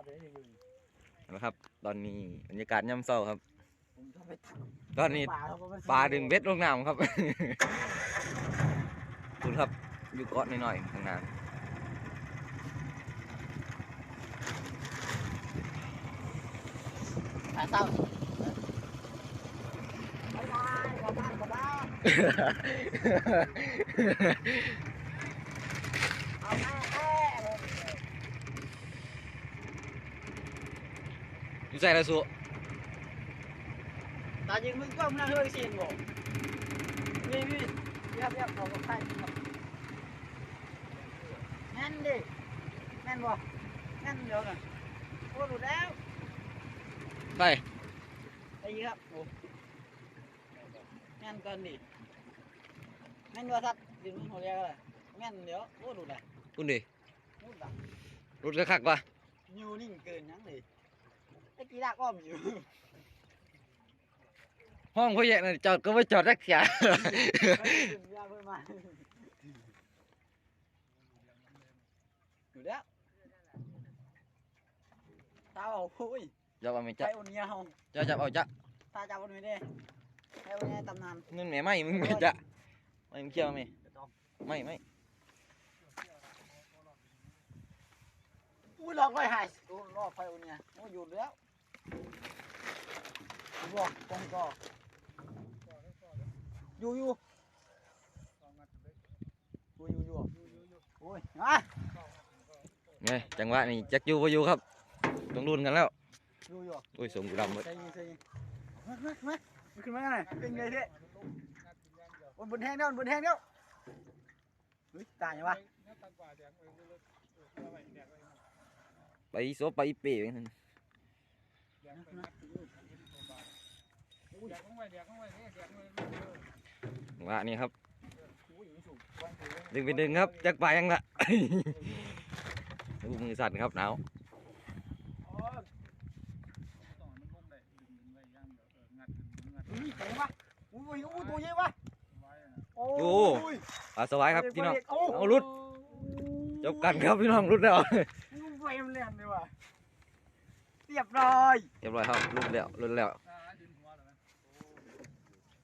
บเลยอยู่นะครับ ตอนนี้บรรยากาศย่ำเศร้าครับผมชอบไปตอนนี้ปลาครับเพระมันปลาดึงเบ็ดลงน้ำครับคุณครับอยู่เกาะหน่อยๆข้างหน้าปลาเศร้าบ๊ายบายขอบคุณขอบคุณเอาแม่แม่เลย อยู่ใส่ละสุ ตาจริงมึงก็มึงนั่งเฮ้ยซีนบอกนี่พี่เรียบเรียบเอากับใครครับแน่นดิแน่นบ่แน่นเดี๋ยวน่ะโอ้หลุดแล้วไปไอ้ครับโอ้แน่นก่อนดิแน่นว่าสั ตว์ดินมันหัวเรียกอะไรแน่นเดี๋ยวโอ้หลุดเลยคุณดิหลุดละรถกระคักปะยูนิ่งเกินยังเลยไอ้กีฬาอ้อมอยู่ห้องพ่อแย่น่ะจอดก็ไม่จอดรักเสีย ยาเพิ่มมาอยู่แล้วตาเอาโอ้ยจะเอาไม่ไปจับอุ่นเงี้ยเฮาจะจับเอาจะตาจับอุ่นไม่ได้ไปอุ่นเงี้ยตำนานนั่นแม่ไม่มึงไม่จะไม่มึงเคี่ยวไหมไม่ไม่อุ้ยลอกไว้หายโอ้ ลอกไปอุ่นเงี้ยโอ้อยู่แล้วบอกกองกออยู่อยู่อยู่อยู่อยู่โอ้ยมาไงจังหวะนี้จักอยู่พอยู่ครับต้องรุนกันแล้วอยู่อยู่โอ้ยสมกูดำหมดใส่ยิงใส่ยิงมามามามันขึ้นมาไงเป็นไงเท่บนบนแห้งแล้วบนแห้งแล้วเฮ้ยตายยังวะไปโซไปเป๋นั่ นจังหวะนี้ครับ ดึงไปดึงครับจักไปยังละดูมือสั่นครับหนาวอุ้ยแข็งวะอุ้ยอุ้ยตัวเยอะวะโอ้ยปลาสวายครับพี่น้องโอ้เอารุดจบกันครับพี่น้องรุดแล้วไฟมัน เรียบร้อย เรียบร้อยครับรุดแล้วรุดแล้ว